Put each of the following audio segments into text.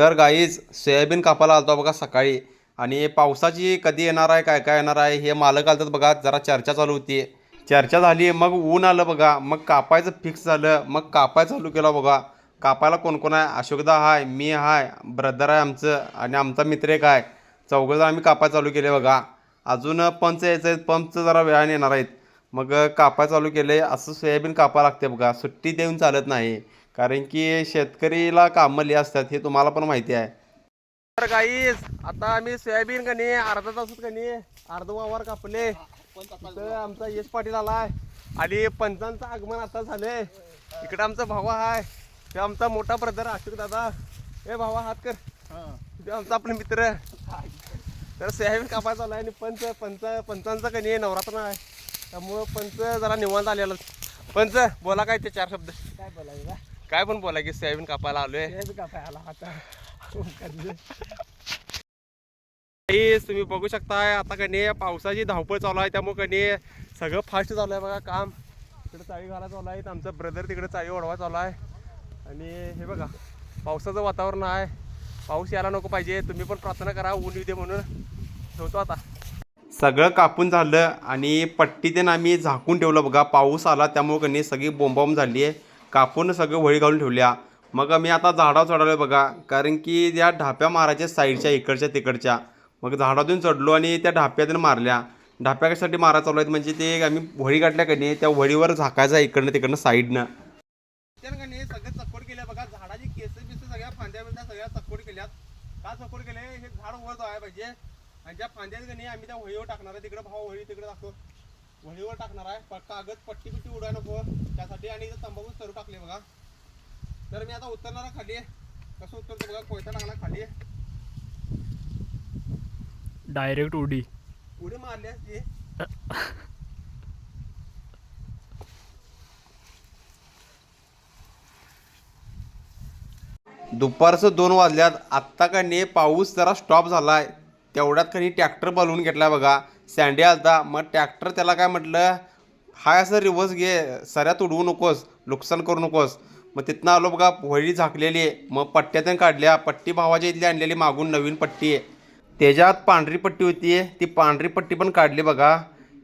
तर guys soybean कापायला आलतो बघा सकाळी. आणि पावसाची कधी येणार आहे काय काय येणार आहे हे मालक आलतात बघा जरा चर्चा चालू होती. चर्चा झाली मग ऊन आलं बघा मग कापायचं फिक्स झालं मग कापाय चालू केलं बघा. कापायला कोण कोण आहे? अशोकदा हाय मी हाय ब्रदर आहे आमचं आणि आमचा मित्र एक आहे. चौघं आम्ही कापाय चालू केले बघा. अजून पंच यायचं आहेत पंच जरा वेळाने येणार आहेत. मग कापाय चालू केले असं सोयाबीन कापा लागते बघा. सुट्टी देऊन चालत नाही. कारण की शेतकरीला कामं लिही असतात हे तुम्हाला पण माहिती आहे. तर गाईस आता आम्ही सोयाबीन कनी अर्धा तासात कनी अर्ध वावर कापले. इथं आमचा यश पाटील आलाय. आणि पंचांचं आगमन आता झालंय. इकडं आमचा भावा आहे. ते आमचा मोठा ब्रदर अशोक दादा. ए भावा हात कर. ते आमचा आपला मित्र तर सोयाबीन कापायचा आलाय आणि पंच पंच पंचांचा कनी नवरात्र आहे. त्यामुळं पंच जरा निवांत आलेलं. पंच बोला काय ते चार शब्द. काय बोलायचं? काय पण बोला की सोयाबीन कापायला आलोय. तुम्ही बघू शकताय आता कनी पावसाची धावपळ चालू आहे त्यामुळे कनी सगळं फास्ट चालू आहे बघा काम. तिकडे चाळी घाला चालू आहे आमचा ब्रदर तिकडे चाळी ओढवा चालू आहे. आणि हे बघा पावसाचं वातावरण आहे. पाऊस यायला नको पाहिजे तुम्ही पण प्रार्थना करा ऊन येऊ दे म्हणून. ठेवतो आता. सगळं कापून झालं आणि पट्टी ते आम्ही झाकून ठेवलं बघा पाऊस आला त्यामुळे कनी सगळी बोंबाबोंब झाली आहे. कापून सगळं वळी घालून ठेवल्या. मग मी आता झाडावर चढवलं बघा. कारण की त्या ढाप्या मारायच्या साईडच्या इकडच्या तिकडच्या. मग झाडातून चढलो आणि त्या ढाप्यातून मारल्या. ढाप्या कशासाठी मारा चालू आहेत म्हणजे ते आम्ही वळी काढल्या का नाही त्या वळीवर झाकायचा इकडनं तिकडनं साईडनं. सगळं चकोड केल्या बघा. झाडाची केस बिस सगळ्या फांद्या बिंद्या सगळ्या चकोड केल्यात. का चकोड केले? हे झाड वर जायला पाहिजे. आणि ज्या फांद्यात का नाही आम्ही त्या वळीवर टाकणार आहे. तिकडे भाव होळी तिकडे टाकतो वळीवर टाकणार आहे. प- कागद पट्टी बिट्टी उडाय नको. त्यासाठी आणि इथं तंबाखू सरू टाकले बघा. तर मी आता उतरणार आहे खाली. कसं उतरतो बघा कोयता टाकला खाली. डायरेक्ट उडी. उडी मारली असती दुपारचं दोन वाजल्यात. आत्ता का नाही पाऊस जरा स्टॉप झालाय. तेवढ्यात कधी ट्रॅक्टर बोलवून घेतला बघा. सँडे आलता. मग ट्रॅक्टर त्याला काय म्हटलं हाय असं रिवर्स घे सऱ्यात उडवू नकोस नुकसान करू नकोस. मग तिथनं आलो बघा होळी झाकलेली आहे. मग पट्ट्या त्यानं काढल्या. पट्टी भावाच्या इथली आणलेली मागून नवीन पट्टी आहे. त्याच्यात पांढरी पट्टी होती. ती पांढरी पट्टी पण काढली बघा.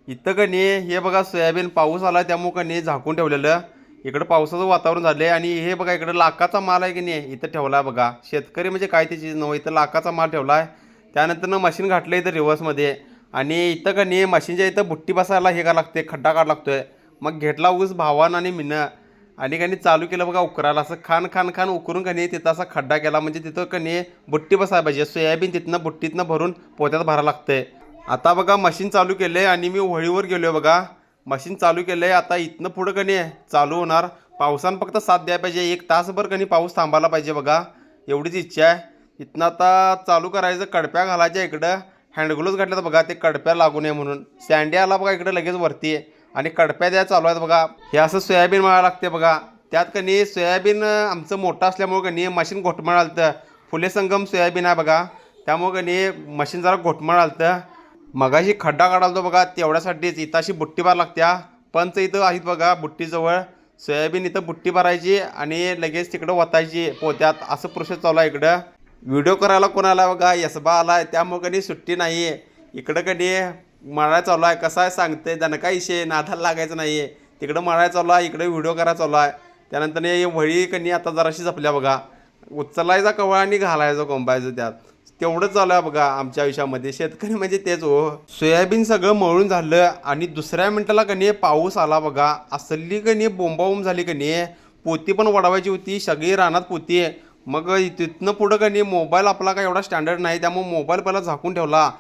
इथं का नाही हे बघा सोयाबीन पाऊस आला त्यामुळं का झाकून ठेवलेलं. इकडं पावसाचं वातावरण झालं आहे आणि हे बघा इकडं लाखाचा माल आहे की नाही इथं ठेवला आहे बघा. शेतकरी म्हणजे काय त्याची? नव्ह इथं लाखाचा माल ठेवला आहे त्यानंतर मशीन घातलं इथं रिवर्समध्ये आणि इथं का नाही मशीनच्या इथं बुट्टी बसायला हे का लागते खड्डा काढ लागतोय. मग घेतला ऊस भावानं आणि मिनं. आणि का चालू केलं बघा उकरायला. असं खान खान खान उकरून का नाही तिथं असा खड्डा केला. म्हणजे तिथं का नाही बुट्टी बसायला पाहिजे. सोयाबीन तिथनं बुट्टीतनं भरून पोत्यात भरायला लागतंय. आता बघा मशीन चालू केलं आहे आणि मी होळीवर गेलोय बघा. मशीन चालू केलं आहे आता इथनं पुढं का नाही चालू होणार. पावसानं फक्त साथ द्यायला पाहिजे. एक तासभर का पाऊस थांबायला पाहिजे बघा. एवढीच इच्छा आहे. इथनं आता चालू करायचं कडप्या घालायच्या इकडं. हँडग्लोव्ज घातल्यात बघा ते कडप्या लागू नये म्हणून. सँडी आला बघा इकडं लगेच वरती आहे. आणि कडप्या द्या चालू आहेत बघा हे असं सोयाबीन मळायला लागते बघा. त्यात कनी सोयाबीन आमचं मोठं असल्यामुळं कनी मशीन घोटमळ आलतं. फुले संगम सोयाबीन आहे बघा. त्यामुळं कनी मशीन जरा घोटमळ आलतं. मगाशी खड्डा काढालतो बघा तेवढ्यासाठीच. इथं अशी बुट्टी भर लागत्या. पंच इथं आहेत बघा बुट्टीजवळ. सोयाबीन इथं बुट्टी भरायची आणि लगेच तिकडं वतायची पोत्यात. असं प्रोसेस चालू आहे इकडं. व्हिडिओ करायला कोणाला बघा यसबा आला आहे त्यामुळे कधी सुट्टी नाही आहे इकडं कधी मळाय चालू आहे कसं आहे सांगते दणका इशे नादाला लागायचं नाही आहे तिकडं मळायला चालू आहे इकडे व्हिडिओ करायला चालू आहे. त्यानंतर हे वळी कनी आता जराशी जपल्या बघा. उचलायचा कवळ आणि घालायचं कोंबायचं त्यात. तेवढंच चालू आहे बघा आमच्या आयुष्यामध्ये. शेतकरी म्हणजे तेच हो. सोयाबीन सगळं मळून झालं आणि दुसऱ्या मिनटाला कनी पाऊस आला बघा. असली कनी बोंबाबोंब झाली कनी. पोती पण वडवायची होती सगळी रानात पोती. आहे मग तिथनं पुढं कनी मोबाईल आपला काय एवढा स्टँडर्ड नाही त्यामुळे मोबाईल पहिला झाकून ठेवला.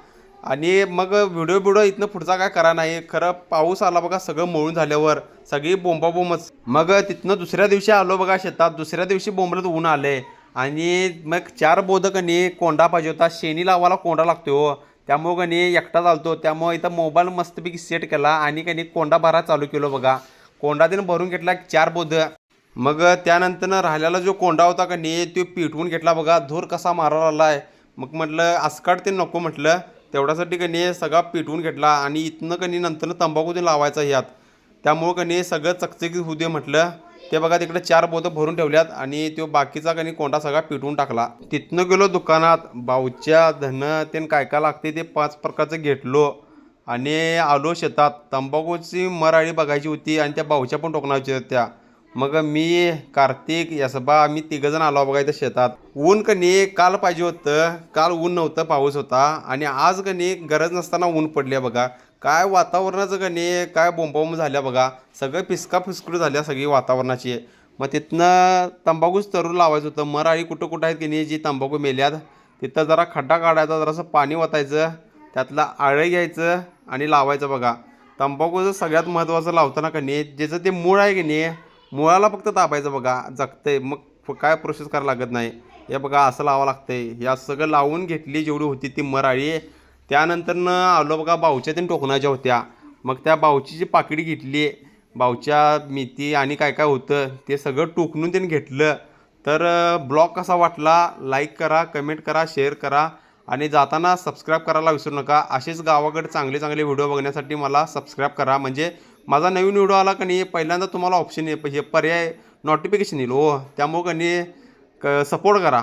आणि मग व्हिडिओ बिडिओ इथनं पुढचा काय करा नाही खरं पाऊस आला बघा सगळं मळून झाल्यावर सगळी बोंबाबोंबच. मग तिथनं दुसऱ्या दिवशी आलो बघा शेतात दुसऱ्या दिवशी बोंबलत ऊन आले. आणि मग चार बोधकनी कोंडा पाहिजे होता शेणी लावायला कोंडा लागतो हो. त्यामुळं कनी एकटा चालतो त्यामुळे इथं मोबाईल मस्तपैकी सेट केला आणि कनी कोंडा भरा चालू केलो बघा. कोंडा भरून घेतला चार बोध. मग त्यानंतरनं राहिलेला जो कोंडा होता का नाही तो पिटवून घेतला बघा. धूर कसा मारायला आला आहे मग म्हटलं आसकाट ते नको म्हटलं. तेवढ्यासाठी का नाही सगळा पिटवून घेतला आणि इथनं का नाही तंबाखू ते लावायचा ह्यात. त्यामुळं का नाही सगळं चकचकीत होऊ दे म्हटलं. ते बघा तिकडे चार बोधं भरून ठेवल्यात आणि तो बाकीचा कनी कोंडा सगळा पिटवून टाकला. तिथनं गेलो दुकानात. बाऊच्या धन ते काय काय लागते ते पाच प्रकारचं घेतलो. आणि आलो शेतात. तंबाखूची मराळी बघायची होती आणि त्या बाऊच्या पण टोकणाच्या होत्या. मग मी कार्तिक यसबा आम्ही तिघंजण आलो बघा इथं शेतात. ऊन कणी काल पाहिजे होतं काल ऊन नव्हतं पाऊस होता. आणि आज कणी गरज नसताना ऊन पडले बघा. काय वातावरणाचं कणी काय बोंबाबोंब झाल्या बघा. सगळं फिसका फिसकुट झाल्या सगळी वातावरणाची. मग तिथनं तंबाखूच तरून लावायचं होतं. मराळी कुठं कुठं आहेत की नाही जी तंबाखू मेल्यात. तिथं जरा खड्डा काढायचा जरासं पाणी वतायचं त्यातलं आळं घ्यायचं आणि लावायचं बघा. तंबाखूचं सगळ्यात महत्त्वाचं लावताना कणी नाही ज्याचं ते मूळ आहे की नाही मुळाला फक्त दाबायचं बघा जगतंय. मग काय प्रोसेस करायला लागत नाही? हे बघा असं लावावं लागतंय. या सगळं लावून घेतली जेवढी होती ती मराळी. त्यानंतरनं आलो बघा बाऊच्या तीन टोकणाच्या होत्या. मग त्या बाऊची जी घेतली बावच्या मेथी आणि काय काय होतं ते सगळं टोकणून त्यांनी घेतलं. तर ब्लॉग कसा वाटला? लाईक करा कमेंट करा शेअर करा. आणि जाताना सबस्क्राईब करायला विसरू नका. असेच गावाकडे चांगले चांगले व्हिडिओ बघण्यासाठी मला सबस्क्राईब करा. म्हणजे माझा नवीन व्हिडिओ आला का नाही पहिल्यांदा तुम्हाला ऑप्शन हे पर्याय नोटिफिकेशन येईल हो. त्यामुळं का नाही सपोर्ट करा.